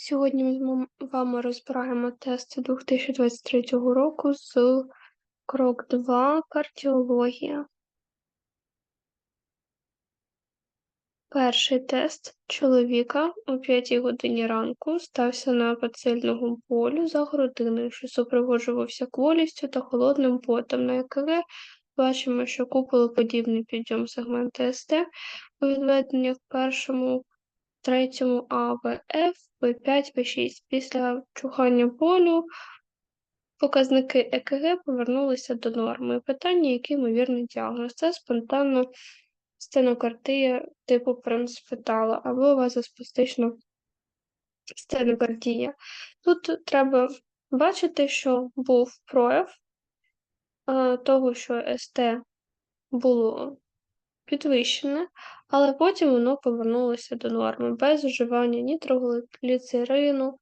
Сьогодні ми з вами розбираємо тести 2023 року з крок 2 кардіологія. Перший тест чоловіка о 5 годині ранку стався на бацильного болю за грудиною, що супроводжувався кволістю та холодним потом. На ЕКГ бачимо, що куполоподібний підйом сегменту СТ у відведеннях першому третьому АВФ, В5, В6. Після чухання болю показники ЕКГ повернулися до норми. Питання, який ймовірний діагноз? Це спонтанно стенокардія типу принципітала або вазоспастична стенокардія. Тут треба бачити, що був прояв того, що СТ було підвищене, але потім воно повернулося до норми без вживання нітрогліцерину,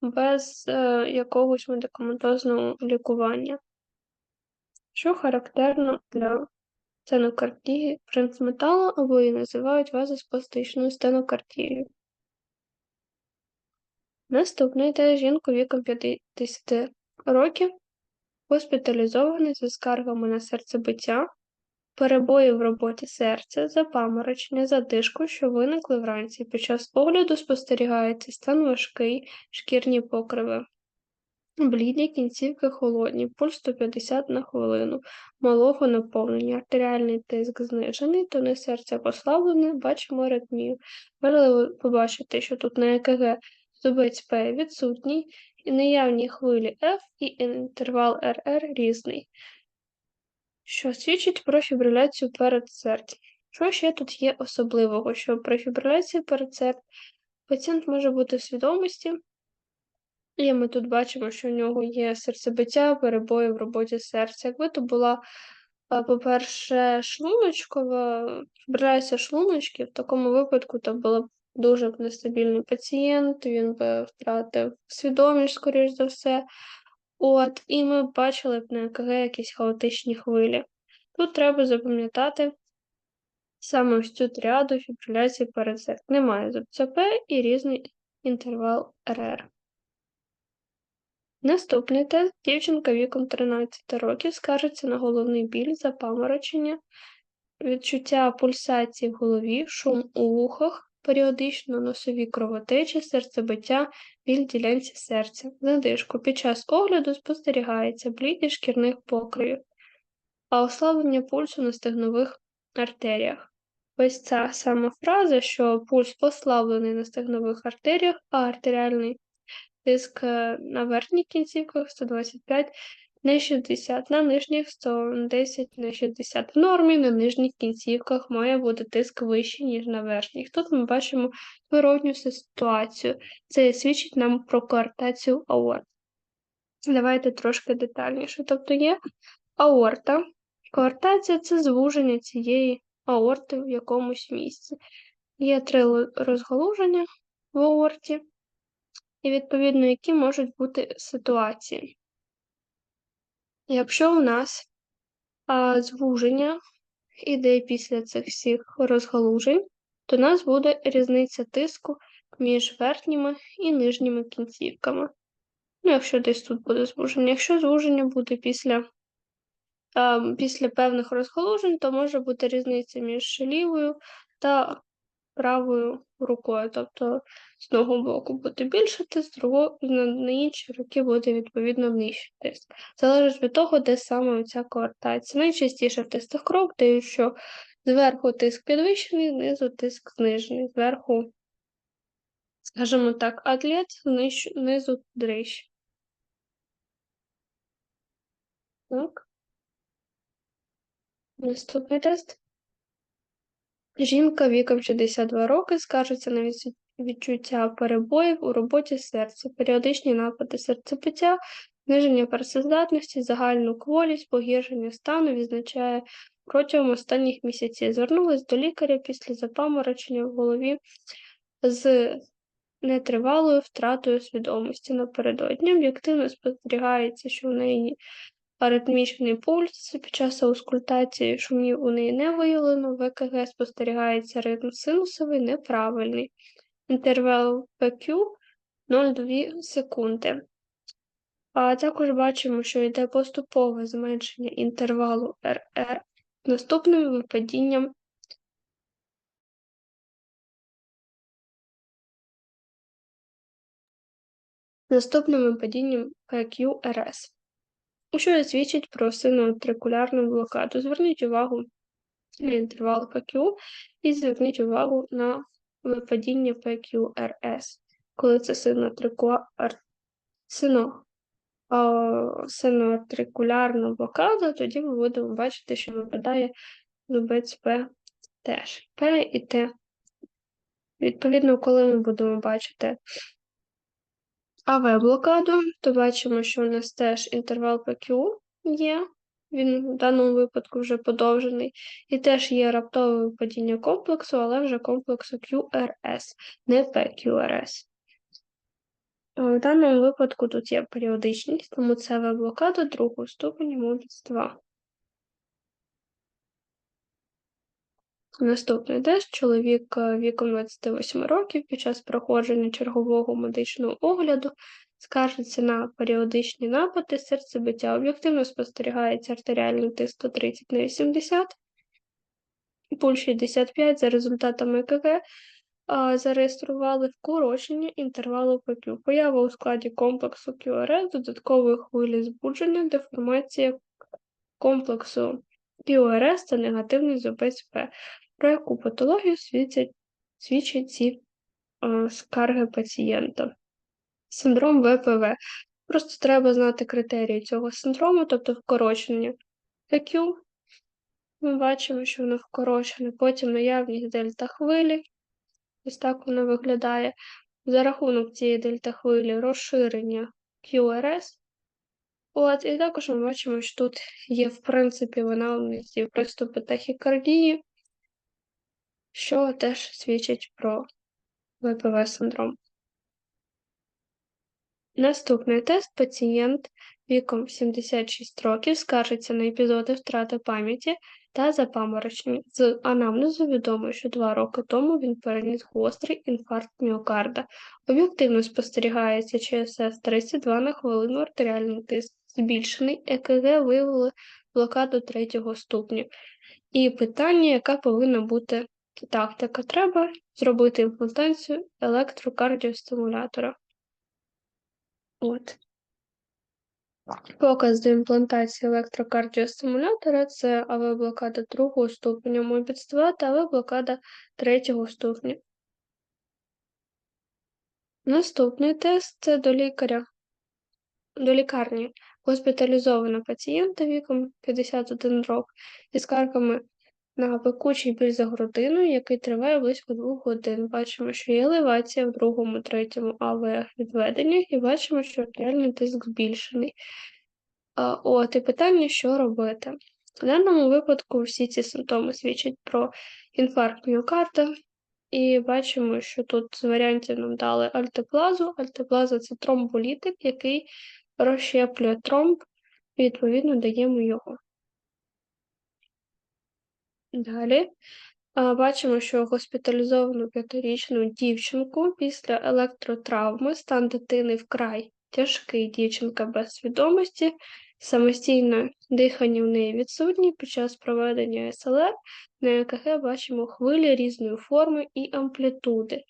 без е, якогось медикаментозного лікування, що характерно для стенокардії принцметалу або її називають вазоспастичною стенокардією. Наступний теж жінку віком 50 років, госпіталізований зі скаргами на серцебиття, перебої в роботі серця, запаморочення, задишку, що виникли вранці. Під час огляду спостерігається стан важкий, шкірні покриви. Блідні кінцівки холодні, пульс 150 на хвилину, малого наповнення, артеріальний тиск знижений, тони серця послаблене, бачимо аритмію. Важливо побачити, що тут на ЕКГ зубець П відсутній, і наявні хвилі F і інтервал РР різний що свідчить про фібриляцію передсердь. Що ще тут є особливого? Що при фібриляції передсердь пацієнт може бути в свідомості, і ми тут бачимо, що в нього є серцебиття, перебої в роботі серця. Якби то була, по-перше, шлуночкова, фібриляція шлуночки, в такому випадку то була дуже нестабільний пацієнт, він би втратив свідомість, скоріш за все. От, і ми бачили б на ЕКГ якісь хаотичні хвилі. Тут треба запам'ятати саме ось цю тріаду фібриляції передсердь. Немає зубця і різний інтервал РР. Наступний тест дівчинка віком 13 років скаржиться на головний біль, запаморочення, відчуття пульсації в голові, шум у вухах, періодично носові кровотечі, серцебиття, біль ділянці серця, задишку. Під час огляду спостерігається блідність шкірних покривів, а ослаблення пульсу на стегнових артеріях. Ось ця сама фраза, що пульс послаблений на стегнових артеріях, а артеріальний тиск е, на верхніх кінцівках 125 не 60 на нижніх 110 на 60 в нормі, на нижніх кінцівках має бути тиск вищий, ніж на верхніх. Тут ми бачимо виродню ситуацію. Це свідчить нам про коартацію аорт. Давайте трошки детальніше. Тобто є аорта. Коартація це звуження цієї аорти в якомусь місці. Є три розгалуження в аорті, і, відповідно, які можуть бути ситуації. Якщо у нас а, звуження іде після цих всіх розгалужень, то у нас буде різниця тиску між верхніми і нижніми кінцівками. Ну, якщо десь тут буде звуження. Якщо звуження буде після а, після певних розгалужень, то може бути різниця між лівою та правою рукою. Тобто з одного боку буде більше тиск, з другого на, інші руки буде відповідно нижчий тиск. Залежить від того, де саме ця коортація. Найчастіше в тестах крок дають, що зверху тиск підвищений, знизу тиск знижений. Зверху, скажімо так, атлет, знизу дрищ. Так. Наступний тест. Жінка віком 62 роки скаржиться на відчуття перебоїв у роботі серця, періодичні напади серцебиття, зниження працездатності, загальну кволість, погіршення стану відзначає протягом останніх місяців. Звернулася до лікаря після запаморочення в голові з нетривалою втратою свідомості напередодні. Об'єктивно спостерігається, що в неї Аритмічний пульс під час аускультації шумів у неї не виявлено, в ЕКГ спостерігається ритм синусовий неправильний. Інтервал ПК 0,2 секунди. А також бачимо, що йде поступове зменшення інтервалу РР наступним випадінням наступним випадінням QRS, що свідчить про синотрикулярну блокаду. Зверніть увагу на інтервал PQ і зверніть увагу на випадіння PQRS, коли це синотрикуар... сино синоартрикулярна блокада, тоді ми будемо бачити, що випадає зубець П теж. П і Т. Відповідно, коли ми будемо бачити АВ-блокаду, то бачимо, що у нас теж інтервал PQ є, він в даному випадку вже подовжений, і теж є раптове випадіння комплексу, але вже комплексу QRS, не PQRS. В даному випадку тут є періодичність, тому це В-блокада другого ступеня модуль 2. Наступний тест. Чоловік е, віком 28 років під час проходження чергового медичного огляду скаржиться на періодичні напади серцебиття. Об'єктивно спостерігається артеріальний тиск 130 на 80, пульс 65 за результатами ЕКГ зареєстрували вкорочення інтервалу ПК, поява у складі комплексу QRS, додаткової хвилі збудження, деформація комплексу QRS та негативний зубець П, про яку патологію свідчать, свідчать ці а, скарги пацієнта. Синдром ВПВ. Просто треба знати критерії цього синдрому, тобто вкорочення ПQ. Ми бачимо, що воно вкорочене, потім наявність дельта хвилі. Ось так воно виглядає. За рахунок цієї дельта-хвилі розширення QRS. От, І також ми бачимо, що тут є, в принципі, в анамнезі приступи тахікардії, що теж свідчить про ВПВ синдром. Наступний тест пацієнт віком 76 років скаржиться на епізоди втрати пам'яті та запаморочення. З анамнезу відомо, що два роки тому він переніс гострий інфаркт міокарда. Об'єктивно спостерігається ЧСС 32 на хвилину артеріальний тиск, збільшений, ЕКГ виявили блокаду третього ступня. І питання, яка повинна бути тактика? Треба зробити імплантацію електрокардіостимулятора. От. Показ до імплантації електрокардіостимулятора це АВ-блокада другого ступеня мобітства та АВ-блокада третього ступеня. Наступний тест це до лікаря. До лікарні госпіталізована пацієнта віком 51 рок зі скаргами на пекучий біль за грудиною, який триває близько двох годин. Бачимо, що є елевація в другому, третьому АВ відведеннях, і бачимо, що артеріальний тиск збільшений. От і питання, що робити. В даному випадку всі ці симптоми свідчать про інфаркт міокарда, і бачимо, що тут з варіантів нам дали альтеплазу. Альтеплаза це тромболітик, який розщеплює тромб, і відповідно даємо його. Далі бачимо, що госпіталізовану п'ятирічну дівчинку після електротравми стан дитини вкрай тяжкий дівчинка без свідомості, самостійне дихання в неї відсутні під час проведення СЛР, на ЕКГ бачимо хвилі різної форми і амплітуди.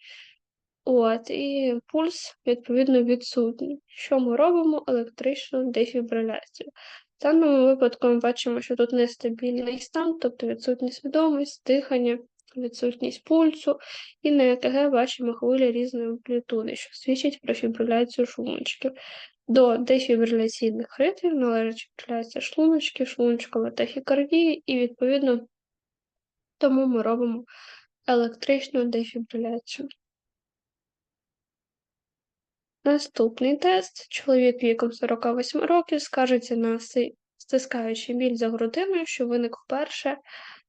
От, І пульс, відповідно, відсутній. Що ми робимо? Електричну дефібриляцію. В даному випадку ми бачимо, що тут нестабільний стан, тобто відсутність свідомість, дихання, відсутність пульсу, і на ЕКГ бачимо хвилі різної амплітуди, що свідчить про фібриляцію шлуночків. До дефібриляційних ритмів належить фібриляція шлуночків, шлуночкова тахікардія, і, відповідно, тому ми робимо електричну дефібриляцію. Наступний тест. Чоловік віком 48 років скажеться на стискаючий біль за грудиною, що виник вперше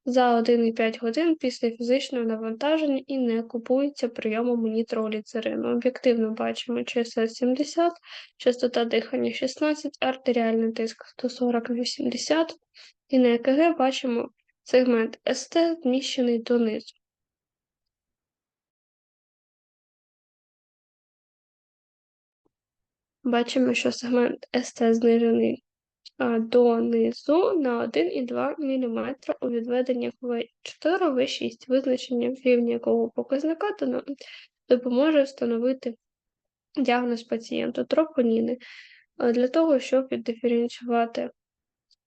за 1,5 годин після фізичного навантаження і не купується прийомом нітроліцерину. Об'єктивно бачимо ЧСС 70, частота дихання 16, артеріальний тиск 140 на 80, і на ЕКГ бачимо сегмент СТ зміщений донизу. Бачимо, що сегмент СТ знижений донизу на 1,2 мм у відведеннях В4, В6, визначення рівня якого показника то допоможе встановити діагноз пацієнту тропоніни. Для того, щоб віддиференціювати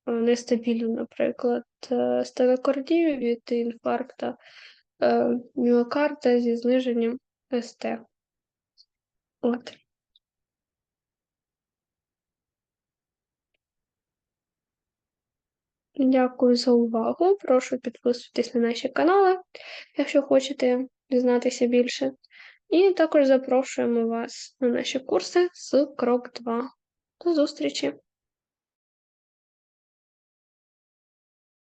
нестабільну, наприклад, е, стенокардію від інфаркта е, міокарда зі зниженням СТ. От. Дякую за увагу. Прошу підписуйтесь на наші канали, якщо хочете дізнатися більше. І також запрошуємо вас на наші курси з крок 2. До зустрічі!